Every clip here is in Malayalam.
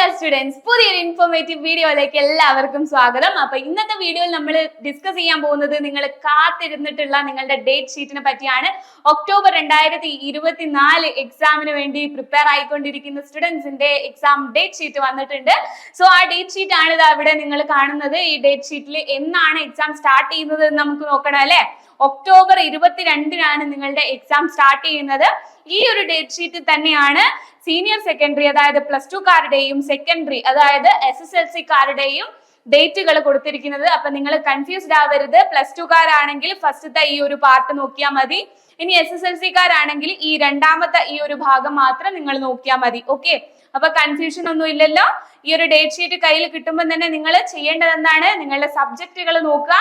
ഡിയർ സ്റ്റുഡൻസ് പുതിയൊരു ഇൻഫോർമേറ്റീവ് വീഡിയോയിലേക്ക് എല്ലാവർക്കും സ്വാഗതം. അപ്പൊ ഇന്നത്തെ വീഡിയോയിൽ നമ്മൾ ഡിസ്കസ് ചെയ്യാൻ പോകുന്നത് നിങ്ങൾ കാത്തിരുന്നിട്ടുള്ള നിങ്ങളുടെ ഡേറ്റ് ഷീറ്റിനെ പറ്റിയാണ്. ഒക്ടോബർ രണ്ടായിരത്തി ഇരുപത്തിനാല് എക്സാമിന് വേണ്ടി പ്രിപ്പയർ ആയിക്കൊണ്ടിരിക്കുന്ന സ്റ്റുഡൻസിന്റെ എക്സാം ഡേറ്റ് ഷീറ്റ് വന്നിട്ടുണ്ട്. സോ ആ ഡേറ്റ് ഷീറ്റ് ആണ് അവിടെ നിങ്ങൾ കാണുന്നത്. ഈ ഡേറ്റ് ഷീറ്റിൽ എന്നാണ് എക്സാം സ്റ്റാർട്ട് ചെയ്യുന്നത് നമുക്ക് നോക്കണം അല്ലെ? ഒക്ടോബർ ഇരുപത്തിരണ്ടിനാണ് നിങ്ങളുടെ എക്സാം സ്റ്റാർട്ട് ചെയ്യുന്നത്. ഈ ഒരു ഡേറ്റ് ഷീറ്റിൽ തന്നെയാണ് സീനിയർ സെക്കൻഡറി അതായത് പ്ലസ് ടു കാരുടെയും സെക്കൻഡറി അതായത് എസ് എസ് എൽ സി കാരുടെയും ഡേറ്റുകൾ കൊടുത്തിരിക്കുന്നത്. അപ്പൊ നിങ്ങൾ കൺഫ്യൂസ്ഡ് ആവരുത്. പ്ലസ് ടു കാരാണെങ്കിൽ ഫസ്റ്റത്തെ ഈ ഒരു പാർട്ട് നോക്കിയാൽ മതി. ഇനി എസ് എസ് എൽ സി കാരാണെങ്കിൽ ഈ രണ്ടാമത്തെ ഈ ഒരു ഭാഗം മാത്രം നിങ്ങൾ നോക്കിയാൽ മതി. ഓക്കെ അപ്പൊ കൺഫ്യൂഷൻ ഒന്നും ഇല്ലല്ലോ. ഈ ഒരു ഡേറ്റ് ഷീറ്റ് കയ്യിൽ കിട്ടുമ്പോൾ തന്നെ നിങ്ങൾ ചെയ്യേണ്ടത് എന്താണ് നിങ്ങളുടെ സബ്ജക്റ്റുകൾ നോക്കുക.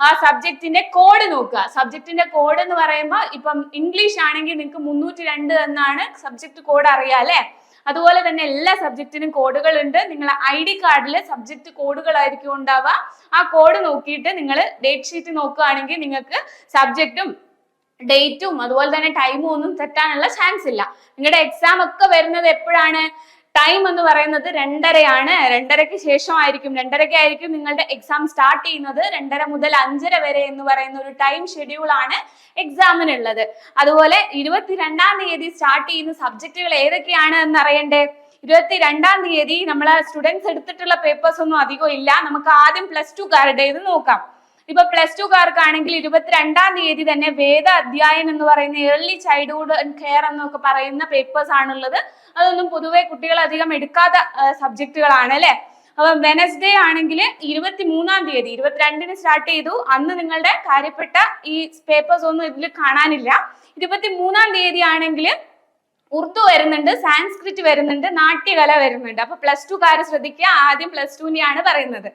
ആ സബ്ജക്റ്റിന്റെ കോഡ് നോക്കുക. സബ്ജക്റ്റിന്റെ കോഡ് എന്ന് പറയുമ്പോൾ ഇപ്പം ഇംഗ്ലീഷ് ആണെങ്കിൽ നിങ്ങൾക്ക് മുന്നൂറ്റി രണ്ട് എന്നാണ് സബ്ജക്ട് കോഡ് അറിയാം അല്ലെ? അതുപോലെ തന്നെ എല്ലാ സബ്ജക്റ്റിനും കോഡുകൾ ഉണ്ട്. നിങ്ങൾ ഐ ഡി കാർഡിൽ സബ്ജക്ട് കോഡുകളായിരിക്കും ഉണ്ടാവുക. ആ കോഡ് നോക്കിയിട്ട് നിങ്ങൾ ഡേറ്റ് ഷീറ്റ് നോക്കുകയാണെങ്കിൽ നിങ്ങൾക്ക് സബ്ജക്റ്റും ഡേറ്റും അതുപോലെ തന്നെ ടൈമും ഒന്നും തെറ്റാനുള്ള ചാൻസ് ഇല്ല. നിങ്ങളുടെ എക്സാം ഒക്കെ വരുന്നത് എപ്പോഴാണ്? ടൈം എന്ന് പറയുന്നത് രണ്ടരയാണ്. രണ്ടരയ്ക്ക് ശേഷമായിരിക്കും. രണ്ടരയ്ക്ക് ആയിരിക്കും നിങ്ങളുടെ എക്സാം സ്റ്റാർട്ട് ചെയ്യുന്നത്. രണ്ടര മുതൽ അഞ്ചര വരെ എന്ന് പറയുന്ന ഒരു ടൈം ഷെഡ്യൂൾ ആണ് എക്സാമിനുള്ളത് അതുപോലെ ഇരുപത്തിരണ്ടാം തീയതി സ്റ്റാർട്ട് ചെയ്യുന്ന സബ്ജക്റ്റുകൾ ഏതൊക്കെയാണ് എന്ന് അറിയണ്ടേ ഇരുപത്തി രണ്ടാം തീയതി നമ്മൾ സ്റ്റുഡൻസ് എടുത്തിട്ടുള്ള പേപ്പേഴ്സ് ഒന്നും അധികം ഇല്ല നമുക്ക് ആദ്യം പ്ലസ് ടു കാരുടെ ഇത് നോക്കാം. ഇപ്പൊ പ്ലസ് ടു കാർക്കാണെങ്കിൽ ഇരുപത്തിരണ്ടാം തീയതി തന്നെ വേദ അധ്യായൻ എന്ന് പറയുന്ന ഏർലി ചൈൽഡ്ഹുഡ് കെയർ എന്നൊക്കെ പറയുന്ന പേപ്പേഴ്സ് ആണുള്ളത്. അതൊന്നും പൊതുവെ കുട്ടികൾ അധികം എടുക്കാത്ത സബ്ജക്റ്റുകളാണ് അല്ലെ? അപ്പൊ വെനസ്ഡേ ആണെങ്കിൽ ഇരുപത്തി മൂന്നാം തീയതി ഇരുപത്തിരണ്ടിന് സ്റ്റാർട്ട് ചെയ്തു. അന്ന് നിങ്ങളുടെ കാര്യപ്പെട്ട ഈ പേപ്പേഴ്സ് ഒന്നും ഇതിൽ കാണാനില്ല. ഇരുപത്തി മൂന്നാം തീയതി ആണെങ്കിൽ ഉറുദു വരുന്നുണ്ട് സാൻസ്ക്രിറ്റ് വരുന്നുണ്ട് നാട്യകല വരുന്നുണ്ട്. അപ്പൊ പ്ലസ് ടു കാര് ശ്രദ്ധിക്കുക. ആദ്യം പ്ലസ് ടുവിനെയാണ് പറയുന്നത്.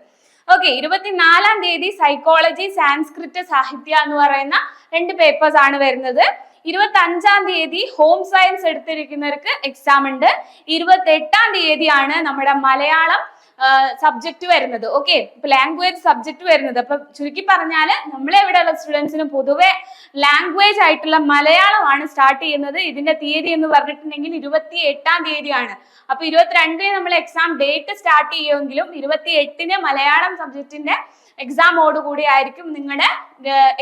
ഓക്കെ ഇരുപത്തിനാലാം തീയതി സൈക്കോളജി സാൻസ്ക്രിറ്റ് സാഹിത്യ എന്ന് പറയുന്ന രണ്ട് പേപ്പേഴ്സ് ആണ് വരുന്നത്. ഇരുപത്തി അഞ്ചാം തീയതി ഹോം സയൻസ് എടുത്തിരിക്കുന്നവർക്ക് എക്സാം ഉണ്ട്. ഇരുപത്തി എട്ടാം തീയതിയാണ് നമ്മുടെ മലയാളം സബ്ജക്റ്റ് വരുന്നത്. ഓക്കെ ഇപ്പൊ ലാംഗ്വേജ് സബ്ജക്റ്റ് വരുന്നത്. അപ്പൊ ചുരുക്കി പറഞ്ഞാൽ നമ്മളെ ഇവിടെയുള്ള സ്റ്റുഡൻസിന് പൊതുവെ ലാംഗ്വേജ് ആയിട്ടുള്ള മലയാളമാണ് സ്റ്റാർട്ട് ചെയ്യുന്നത്. ഇതിന്റെ തീയതി എന്ന് പറഞ്ഞിട്ടുണ്ടെങ്കിൽ ഇരുപത്തി എട്ടാം തീയതിയാണ്. അപ്പൊ ഇരുപത്തിരണ്ടിന് നമ്മൾ എക്സാം ഡേറ്റ് സ്റ്റാർട്ട് ചെയ്യുമെങ്കിലും ഇരുപത്തി എട്ടിന് മലയാളം സബ്ജക്റ്റിന്റെ എക്സാമോട് കൂടി ആയിരിക്കും നിങ്ങളുടെ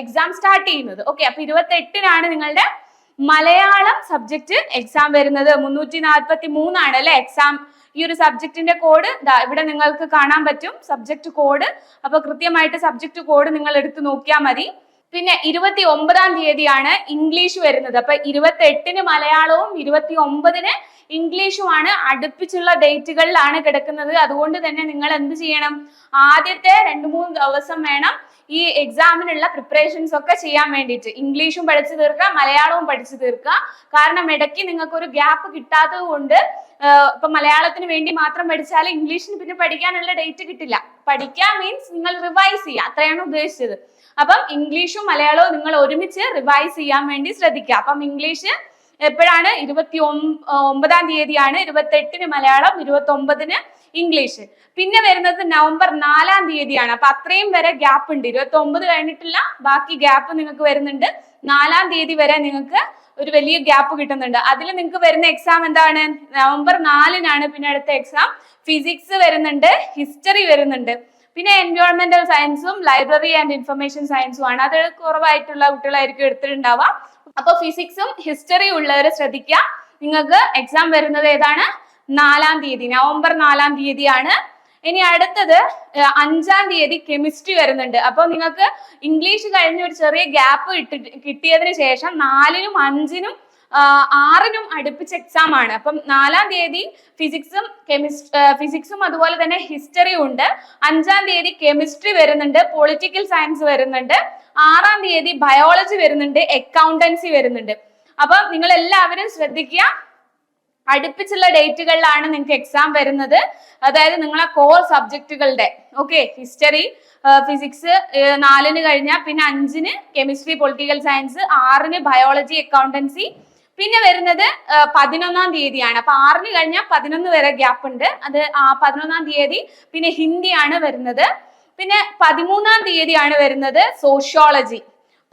എക്സാം സ്റ്റാർട്ട് ചെയ്യുന്നത്. ഓക്കെ അപ്പൊ ഇരുപത്തി എട്ടിനാണ് നിങ്ങളുടെ മലയാളം സബ്ജക്റ്റ് എക്സാം വരുന്നത്. മുന്നൂറ്റി നാൽപ്പത്തി മൂന്നാണ് അല്ലെ? എക്സാം ഈ ഒരു സബ്ജക്റ്റിന്റെ കോഡ് ഇവിടെ നിങ്ങൾക്ക് കാണാൻ പറ്റും. സബ്ജക്ട് കോഡ് അപ്പൊ കൃത്യമായിട്ട് സബ്ജക്ട് കോഡ് നിങ്ങൾ എടുത്തു നോക്കിയാൽ മതി. പിന്നെ ഇരുപത്തി ഒമ്പതാം തീയതിയാണ് ഇംഗ്ലീഷ് വരുന്നത്. അപ്പൊ ഇരുപത്തി എട്ടിന് മലയാളവും ഇരുപത്തി ഒമ്പതിന് ഇംഗ്ലീഷുമാണ് അടുപ്പിച്ചുള്ള ഡേറ്റുകളിലാണ് കിടക്കുന്നത്. അതുകൊണ്ട് തന്നെ നിങ്ങൾ എന്ത് ചെയ്യണം? ആദ്യത്തെ രണ്ട് മൂന്ന് ദിവസം വേണം ഈ എക്സാമിനുള്ള പ്രിപ്പറേഷൻസ് ഒക്കെ ചെയ്യാൻ വേണ്ടിയിട്ട്. ഇംഗ്ലീഷും പഠിച്ചു തീർക്കുക മലയാളവും പഠിച്ചു തീർക്കുക. കാരണം ഇടയ്ക്ക് നിങ്ങൾക്ക് ഒരു ഗ്യാപ്പ് കിട്ടാത്തത് കൊണ്ട് ഇപ്പൊ മലയാളത്തിന് വേണ്ടി മാത്രം പഠിച്ചാൽ ഇംഗ്ലീഷിന് പിന്നെ പഠിക്കാനുള്ള ഡേറ്റ് കിട്ടില്ല. പഠിക്കുക മീൻസ് നിങ്ങൾ റിവൈസ് ചെയ്യുക. അത്രയാണ് ഉദ്ദേശിച്ചത്. അപ്പം ഇംഗ്ലീഷും മലയാളവും നിങ്ങൾ ഒരുമിച്ച് റിവൈസ് ചെയ്യാൻ വേണ്ടി ശ്രദ്ധിക്കുക. അപ്പം ഇംഗ്ലീഷ് എപ്പോഴാണ്? ഇരുപത്തി ഒമ്പതാം തീയതിയാണ്. ഇരുപത്തെട്ടിന് മലയാളം ഇരുപത്തി ഒമ്പതിന് ഇംഗ്ലീഷ്. പിന്നെ വരുന്നത് നവംബർ നാലാം തീയതിയാണ്. അപ്പൊ അത്രയും വരെ ഗ്യാപ്പ് ഉണ്ട്. ഇരുപത്തി ഒമ്പത് കഴിഞ്ഞിട്ടില്ല. ബാക്കി ഗ്യാപ്പ് നിങ്ങൾക്ക് വരുന്നുണ്ട്. നാലാം തീയതി വരെ നിങ്ങൾക്ക് ഒരു വലിയ ഗ്യാപ്പ് കിട്ടുന്നുണ്ട്. അതിൽ നിങ്ങൾക്ക് വരുന്ന എക്സാം എന്താണ്? നവംബർ നാലിനാണ് പിന്നെ അടുത്ത എക്സാം ഫിസിക്സ് വരുന്നുണ്ട്. ഹിസ്റ്ററി വരുന്നുണ്ട്. പിന്നെ എൻവയോൺമെന്റൽ സയൻസും ലൈബ്രറി ആൻഡ് ഇൻഫർമേഷൻ സയൻസും ആണ്. അത് കുറവായിട്ടുള്ള കുട്ടികളായിരിക്കും എടുത്തിട്ടുണ്ടാവുക. അപ്പൊ ഫിസിക്സും ഹിസ്റ്ററിയും ഉള്ളവരെ ശ്രദ്ധിക്കുക. നിങ്ങൾക്ക് എക്സാം വരുന്നത് ഏതാണ്? നാലാം തീയതി നവംബർ നാലാം തീയതിയാണ്. ഇനി അടുത്തത് അഞ്ചാം തീയതി കെമിസ്ട്രി വരുന്നുണ്ട്. അപ്പൊ നിങ്ങൾക്ക് ഇംഗ്ലീഷ് കഴിഞ്ഞ ഒരു ചെറിയ ഗ്യാപ്പ് ഇട്ടി കിട്ടിയതിന് ശേഷം നാലിനും അഞ്ചിനും ആറിനും അടുപ്പിച്ച് എക്സാം ആണ്. അപ്പം നാലാം തീയതി ഫിസിക്സും കെമിസ്ട്രി ഫിസിക്സും അതുപോലെ തന്നെ ഹിസ്റ്ററിയും ഉണ്ട്. അഞ്ചാം തീയതി കെമിസ്ട്രി വരുന്നുണ്ട് പൊളിറ്റിക്കൽ സയൻസ് വരുന്നുണ്ട്. ആറാം തീയതി ബയോളജി വരുന്നുണ്ട് അക്കൗണ്ടൻസി വരുന്നുണ്ട്. അപ്പം നിങ്ങൾ എല്ലാവരും ശ്രദ്ധിക്കുക. അടുപ്പിച്ചുള്ള ഡേറ്റുകളിലാണ് നിങ്ങൾക്ക് എക്സാം വരുന്നത്. അതായത് നിങ്ങളെ കോർ സബ്ജക്റ്റുകളുടെ ഓക്കെ ഹിസ്റ്ററി ഫിസിക്സ് നാലിന് കഴിഞ്ഞാൽ പിന്നെ അഞ്ചിന് കെമിസ്ട്രി പൊളിറ്റിക്കൽ സയൻസ് ആറിന് ബയോളജി അക്കൗണ്ടൻസി പിന്നെ വരുന്നത് പതിനൊന്നാം തീയതിയാണ്. അപ്പൊ ആറിന് കഴിഞ്ഞാൽ പതിനൊന്ന് വരെ ഗ്യാപ്പ് ഉണ്ട്. അത് ആ പതിനൊന്നാം തീയതി പിന്നെ ഹിന്ദിയാണ് വരുന്നത്. പിന്നെ പതിമൂന്നാം തീയതിയാണ് വരുന്നത് സോഷ്യോളജി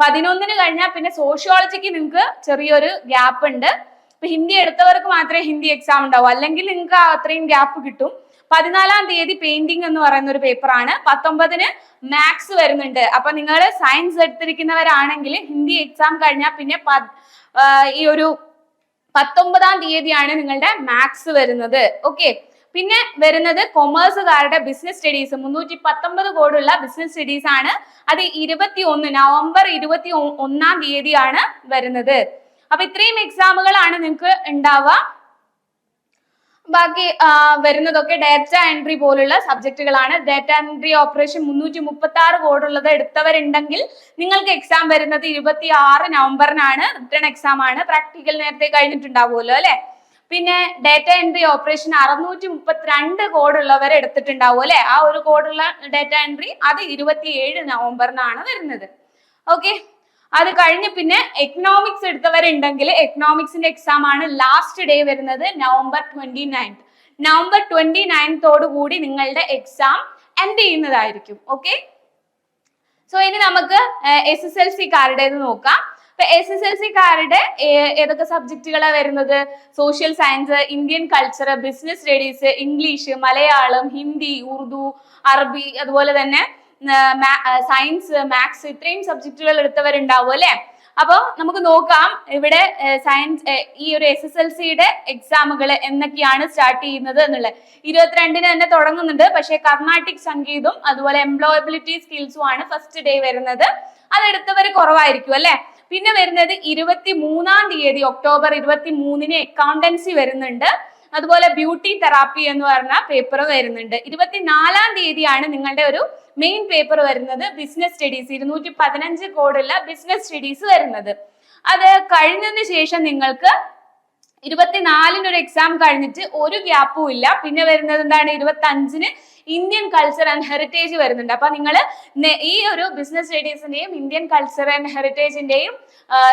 പതിനൊന്നിന് കഴിഞ്ഞാൽ പിന്നെ സോഷ്യോളജിക്ക് നിങ്ങൾക്ക് ചെറിയൊരു ഗ്യാപ്പ് ഉണ്ട്. ഇപ്പൊ ഹിന്ദി എടുത്തവർക്ക് മാത്രമേ ഹിന്ദി എക്സാം ഉണ്ടാവൂ. അല്ലെങ്കിൽ നിങ്ങൾക്ക് അത്രയും ഗ്യാപ്പ് കിട്ടും. പതിനാലാം തീയതി പെയിന്റിംഗ് എന്ന് പറയുന്ന ഒരു പേപ്പറാണ് പത്തൊമ്പതിന് മാത്സ് വരുന്നുണ്ട്. അപ്പൊ നിങ്ങൾ സയൻസ് എടുത്തിരിക്കുന്നവരാണെങ്കിൽ ഹിന്ദി എക്സാം കഴിഞ്ഞാൽ പിന്നെ ഈ ഒരു പത്തൊമ്പതാം തീയതിയാണ് നിങ്ങളുടെ മാത്സ് വരുന്നത്. ഓക്കെ പിന്നെ വരുന്നത് കൊമേഴ്സുകാരുടെ ബിസിനസ് സ്റ്റഡീസ് മുന്നൂറ്റി പത്തൊമ്പത് കോടിയുള്ള ബിസിനസ് സ്റ്റഡീസ് ആണ്. അത് ഇരുപത്തി ഒന്ന് നവംബർ ഇരുപത്തി ഒന്നാം തീയതിയാണ് വരുന്നത്. അപ്പൊ ഇത്രയും എക്സാമുകളാണ് നിങ്ങൾക്ക് ഉണ്ടാവുക. ബാക്കി വരുന്നതൊക്കെ ഡാറ്റ എൻട്രി പോലുള്ള സബ്ജക്റ്റുകളാണ് ഡാറ്റ എൻട്രി ഓപ്പറേഷൻ മുന്നൂറ്റി മുപ്പത്തി ആറ് കോഡുള്ളത് എടുത്തവരുണ്ടെങ്കിൽ നിങ്ങൾക്ക് എക്സാം വരുന്നത് ഇരുപത്തി ആറ് നവംബറിനാണ്. റിട്ടേൺ എക്സാം ആണ്. പ്രാക്ടിക്കൽ നേരത്തെ കഴിഞ്ഞിട്ടുണ്ടാവുമല്ലോ അല്ലെ? പിന്നെ ഡാറ്റ എൻട്രി ഓപ്പറേഷൻ അറുന്നൂറ്റി മുപ്പത്തിരണ്ട് കോഡുള്ളവർ എടുത്തിട്ടുണ്ടാവും അല്ലെ? ആ ഒരു കോഡുള്ള ഡാറ്റ എൻട്രി അത് ഇരുപത്തിയേഴ് നവംബറിനാണ് വരുന്നത്. ഓക്കെ അത് കഴിഞ്ഞ് പിന്നെ എക്കണോമിക്സ് എടുത്തവരുണ്ടെങ്കിൽ എക്കണോമിക്സിന്റെ എക്സാം ആണ് ലാസ്റ്റ് ഡേ വരുന്നത് November twenty ninth November twenty നയൻതോടു കൂടി നിങ്ങളുടെ എക്സാം എൻഡ് ചെയ്യുന്നതായിരിക്കും. ഓക്കെ സോ ഇനി നമുക്ക് എസ് എസ് എൽ സി കാരുടേത് നോക്കാം. ഇപ്പൊ എസ് എസ് എൽ സി കാരുടെ ഏതൊക്കെ സബ്ജക്റ്റുകളാണ് വരുന്നത്? Social science Indian culture business studies English Malayalam Hindi Urdu അറബി അതുപോലെ തന്നെ സയൻസ് മാത്സ് ഇത്രയും സബ്ജക്റ്റുകൾ എടുത്തവരുണ്ടാവും അല്ലെ? അപ്പോൾ നമുക്ക് നോക്കാം ഇവിടെ സയൻസ് ഈ ഒരു എസ് എസ് എൽ സിയുടെ എക്സാമുകൾ എന്നൊക്കെയാണ് സ്റ്റാർട്ട് ചെയ്യുന്നത് എന്നുള്ളത്. ഇരുപത്തിരണ്ടിന് തന്നെ തുടങ്ങുന്നുണ്ട്. പക്ഷേ കർണാട്ടിക് സംഗീതവും അതുപോലെ എംപ്ലോയബിലിറ്റി സ്കിൽസും ആണ് ഫസ്റ്റ് ഡേ വരുന്നത്. അതെടുത്തവർ കുറവായിരിക്കും അല്ലെ? പിന്നെ വരുന്നത് ഇരുപത്തി മൂന്നാം തീയതി ഒക്ടോബർ ഇരുപത്തി മൂന്നിന് അക്കൗണ്ടൻസി വരുന്നുണ്ട്. അതുപോലെ ബ്യൂട്ടി തെറാപ്പി എന്ന് പറഞ്ഞ പേപ്പർ വരുന്നുണ്ട്. ഇരുപത്തിനാലാം തീയതിയാണ് നിങ്ങളുടെ ഒരു മെയിൻ പേപ്പർ വരുന്നത്. ബിസിനസ് സ്റ്റഡീസ് ഇരുന്നൂറ്റി പതിനഞ്ച് കോഡുള്ള ബിസിനസ് സ്റ്റഡീസ് വരുന്നത്. അത് കഴിഞ്ഞതിന് ശേഷം നിങ്ങൾക്ക് ഇരുപത്തിനാലിന് ഒരു എക്സാം കഴിഞ്ഞിട്ട് ഒരു ഗ്യാപ്പും ഇല്ല. പിന്നെ വരുന്നത് എന്താണ്? ഇരുപത്തി അഞ്ചിന് ഇന്ത്യൻ കൾച്ചർ ആൻഡ് ഹെറിറ്റേജ് വരുന്നുണ്ട്. അപ്പൊ നിങ്ങൾ ഈ ഒരു ബിസിനസ് സ്റ്റഡീസിന്റെയും ഇന്ത്യൻ കൾച്ചർ ആൻഡ് ഹെറിറ്റേജിന്റെയും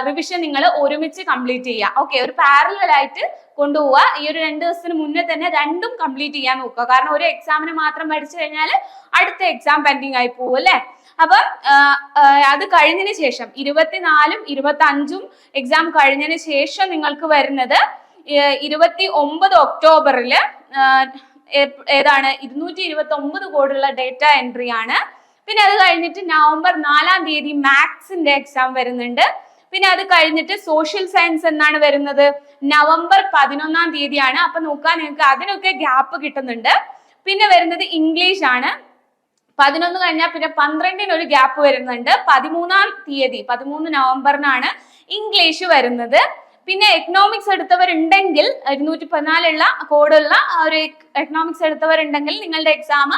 റിവിഷൻ നിങ്ങൾ ഒരുമിച്ച് കംപ്ലീറ്റ് ചെയ്യുക ഓക്കെ ഒരു പാരലായിട്ട് കൊണ്ടുപോവുക ഈ ഒരു രണ്ട് ദിവസത്തിന് മുന്നേ തന്നെ രണ്ടും കംപ്ലീറ്റ് ചെയ്യാൻ നോക്കുക. കാരണം ഒരു എക്സാമിന് മാത്രം പഠിച്ചു കഴിഞ്ഞാൽ അടുത്ത എക്സാം പെൻഡിങ് ആയി പോകും അല്ലേ? അപ്പൊ അത് കഴിഞ്ഞതിന് ശേഷം ഇരുപത്തിനാലും ഇരുപത്തി അഞ്ചും എക്സാം കഴിഞ്ഞതിന് ശേഷം നിങ്ങൾക്ക് വരുന്നത് ഇരുപത്തി ഒമ്പത് ഒക്ടോബറിൽ ഏതാണ്? ഇരുന്നൂറ്റി ഇരുപത്തി ഒമ്പത് കോടിയുള്ള ഡേറ്റ എൻട്രി ആണ്. പിന്നെ അത് കഴിഞ്ഞിട്ട് നവംബർ നാലാം തീയതി മാത്സിന്റെ എക്സാം വരുന്നുണ്ട്. പിന്നെ അത് കഴിഞ്ഞിട്ട് സോഷ്യൽ സയൻസ് എന്നാണ് വരുന്നത്. നവംബർ പതിനൊന്നാം തീയതിയാണ്. അപ്പൊ നോക്കാൻ നിങ്ങൾക്ക് അതിനൊക്കെ ഗ്യാപ്പ് കിട്ടുന്നുണ്ട്. പിന്നെ വരുന്നത് ഇംഗ്ലീഷ് ആണ്. പതിനൊന്ന് കഴിഞ്ഞാൽ പിന്നെ പന്ത്രണ്ടിന് ഒരു ഗ്യാപ്പ് വരുന്നുണ്ട്. പതിമൂന്നാം തീയതി പതിമൂന്ന് നവംബറിനാണ് ഇംഗ്ലീഷ് വരുന്നത്. പിന്നെ എക്കണോമിക്സ് എടുത്തവരുണ്ടെങ്കിൽ ഇരുന്നൂറ്റി പതിനാലുള്ള കോഡുള്ള ഒരു എക്കണോമിക്സ് എടുത്തവരുണ്ടെങ്കിൽ നിങ്ങളുടെ എക്സാം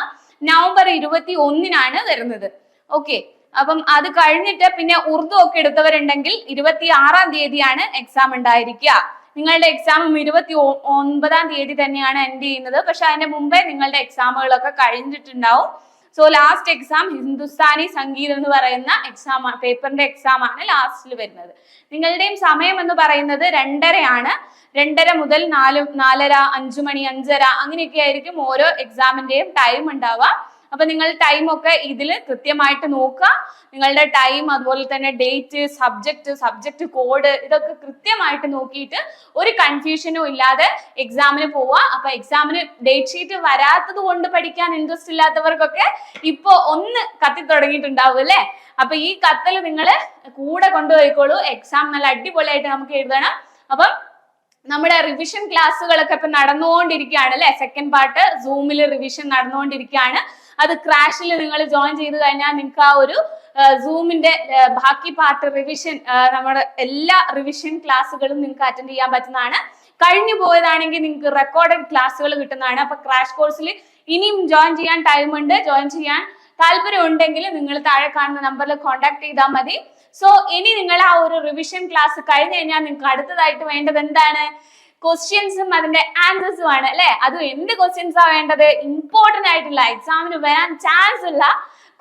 നവംബർ ഇരുപത്തി ഒന്നിനാണ് വരുന്നത്. ഓക്കെ അപ്പം അത് കഴിഞ്ഞിട്ട് പിന്നെ ഉറുദു ഒക്കെ എടുത്തവരുണ്ടെങ്കിൽ ഇരുപത്തി ആറാം തീയതിയാണ് എക്സാം ഉണ്ടായിരിക്കുക. നിങ്ങളുടെ എക്സാം ഇരുപത്തി ഒൻപതാം തീയതി തന്നെയാണ് എൻഡ് ചെയ്യുന്നത്. പക്ഷെ അതിന്റെ മുമ്പേ നിങ്ങളുടെ എക്സാമുകളൊക്കെ കഴിഞ്ഞിട്ടുണ്ടാവും. സോ ലാസ്റ്റ് എക്സാം ഹിന്ദുസ്ഥാനി സംഗീതം എന്ന് പറയുന്ന എക്സാം പേപ്പറിന്റെ എക്സാം ആണ് ലാസ്റ്റിൽ വരുന്നത്. നിങ്ങളുടെയും സമയം എന്ന് പറയുന്നത് രണ്ടരയാണ്. രണ്ടര മുതൽ നാല് നാലര അഞ്ചു മണി അഞ്ചര അങ്ങനെയൊക്കെ ആയിരിക്കും ഓരോ എക്സാമിന്റെയും ടൈം ഉണ്ടാവുക. അപ്പൊ നിങ്ങൾ ടൈം ഒക്കെ ഇതിൽ കൃത്യമായിട്ട് നോക്കുക. നിങ്ങളുടെ ടൈം അതുപോലെ തന്നെ ഡേറ്റ് സബ്ജക്ട് സബ്ജക്ട് കോഡ് ഇതൊക്കെ കൃത്യമായിട്ട് നോക്കിയിട്ട് ഒരു കൺഫ്യൂഷനും ഇല്ലാതെ എക്സാമിന് പോവുക. അപ്പൊ എക്സാമിന് ഡേറ്റ് ഷീറ്റ് വരാത്തത് കൊണ്ട് പഠിക്കാൻ ഇൻട്രസ്റ്റ് ഇല്ലാത്തവർക്കൊക്കെ ഇപ്പൊ ഒന്ന് കത്തി തുടങ്ങിയിട്ടുണ്ടാവും അല്ലേ? അപ്പൊ ഈ കത്തൽ നിങ്ങൾ കൂടെ കൊണ്ടുപോയിക്കോളൂ. എക്സാം നല്ല അടിപൊളിയായിട്ട് നമുക്ക് എഴുതണം. അപ്പം നമ്മുടെ റിവിഷൻ ക്ലാസ്സുകളൊക്കെ ഇപ്പൊ നടന്നുകൊണ്ടിരിക്കുകയാണ് അല്ലെ? സെക്കൻഡ് പാർട്ട് സൂമിൽ റിവിഷൻ നടന്നുകൊണ്ടിരിക്കുകയാണ്. അത് ക്രാഷിൽ നിങ്ങൾ ജോയിൻ ചെയ്ത് കഴിഞ്ഞാൽ നിങ്ങൾക്ക് ആ ഒരു സൂമിന്റെ ബാക്കി പാർട്ട് റിവിഷൻ നമ്മുടെ എല്ലാ റിവിഷൻ ക്ലാസ്സുകളും നിങ്ങൾക്ക് അറ്റൻഡ് ചെയ്യാൻ പറ്റുന്നതാണ്. കഴിഞ്ഞു പോയതാണെങ്കിൽ നിങ്ങൾക്ക് റെക്കോർഡഡ് ക്ലാസ്സുകൾ കിട്ടുന്നതാണ്. അപ്പൊ ക്രാഷ് കോഴ്സിൽ ഇനിയും ജോയിൻ ചെയ്യാൻ ടൈം ഉണ്ട്. ജോയിൻ ചെയ്യാൻ താല്പര്യം ഉണ്ടെങ്കിൽ നിങ്ങൾ താഴെ കാണുന്ന നമ്പറിൽ കോൺടാക്ട് ചെയ്താൽ മതി. സോ ഇനി നിങ്ങൾ ആ ഒരു റിവിഷൻ ക്ലാസ് കഴിഞ്ഞു കഴിഞ്ഞാൽ നിങ്ങൾക്ക് അടുത്തതായിട്ട് വേണ്ടത് എന്താണ്? ക്വസ്റ്റ്യൻസും അതിന്റെ ആൻസേഴ്സും ആണ് അല്ലെ? അതും എന്ത് ക്വസ്റ്റ്യൻസ് വേണ്ടത്? ഇമ്പോർട്ടന്റ് ആയിട്ടുള്ള എക്സാമിന് വരാൻ ചാൻസ് ഉള്ള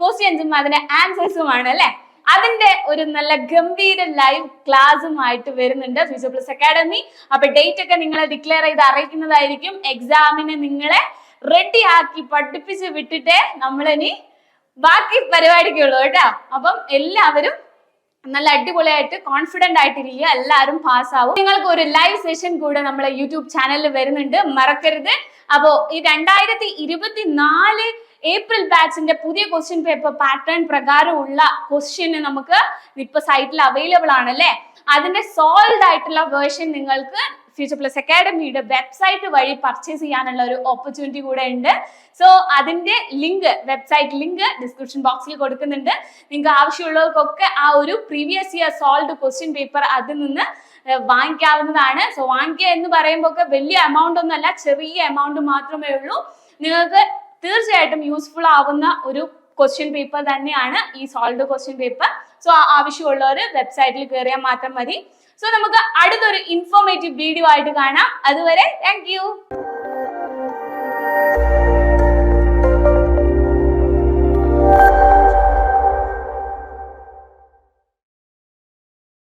ക്വസ്റ്റ്യൻസും അതിന്റെ ആൻസേഴ്സും ആണ് അല്ലെ? അതിന്റെ ഒരു നല്ല ഗംഭീര ലൈവ് ക്ലാസ്സുമായിട്ട് വരുന്നുണ്ട് ഫ്യൂച്ചർ പ്ലസ് അക്കാഡമി അപ്പൊ ഡേറ്റ് ഒക്കെ നിങ്ങളെ ഡിക്ലെയർ ചെയ്ത് അറിയിക്കുന്നതായിരിക്കും. എക്സാമിന് നിങ്ങളെ റെഡി ആക്കി പഠിപ്പിച്ച് വിട്ടിട്ടേ നമ്മളിനി ബാക്കി പരിപാടിക്കുള്ളൂ കേട്ടോ. അപ്പം എല്ലാവരും നല്ല അടിപൊളിയായിട്ട് കോൺഫിഡന്റ് ആയിട്ടിരിക്കുക. എല്ലാവരും പാസ്സാവും നിങ്ങൾക്ക് ഒരു ലൈവ് സെഷൻ കൂടെ നമ്മളെ യൂട്യൂബ് ചാനലിൽ വരുന്നുണ്ട്. മറക്കരുത്. അപ്പോൾ ഈ രണ്ടായിരത്തി ഇരുപത്തി നാല് ഏപ്രിൽ ബാച്ചിന്റെ പുതിയ ക്വസ്റ്റ്യൻ പേപ്പർ പാറ്റേൺ പ്രകാരമുള്ള ക്വസ്റ്റ്യന് നമുക്ക് ഇപ്പൊ സൈറ്റിൽ അവൈലബിൾ ആണല്ലേ? അതിന്റെ സോൾവ് ആയിട്ടുള്ള വേർഷൻ നിങ്ങൾക്ക് ഫ്യൂച്ചർ പ്ലസ് അക്കാഡമിയുടെ വെബ്സൈറ്റ് വഴി പർച്ചേസ് ചെയ്യാനുള്ള ഒരു ഓപ്പർച്യൂണിറ്റി കൂടെ ഉണ്ട്. സോ അതിന്റെ ലിങ്ക് വെബ്സൈറ്റ് ലിങ്ക് ഡിസ്ക്രിപ്ഷൻ ബോക്സിൽ കൊടുക്കുന്നുണ്ട്. നിങ്ങൾക്ക് ആവശ്യമുള്ളവർക്കൊക്കെ ആ ഒരു previous year solve question paper അതിൽ നിന്ന് വാങ്ങിക്കാവുന്നതാണ്. സോ വാങ്ങിക്കുക എന്ന് പറയുമ്പോൾ ഒക്കെ വലിയ എമൗണ്ട് ഒന്നല്ല ചെറിയ എമൗണ്ട് മാത്രമേ ഉള്ളൂ. നിങ്ങൾക്ക് തീർച്ചയായിട്ടും യൂസ്ഫുൾ ആവുന്ന ഒരു ക്വസ്റ്റ്യൻ പേപ്പർ തന്നെയാണ് ഈ സോൾവ് ക്വസ്റ്റ്യൻ പേപ്പർ സോ ആവശ്യമുള്ളവർ വെബ്സൈറ്റിൽ കയറിയാൽ മാത്രം മതി. സോ നമുക്ക് അടുത്തൊരു ഇൻഫോർമേറ്റീവ് വീഡിയോ ആയിട്ട് കാണാം. അതുവരെ താങ്ക്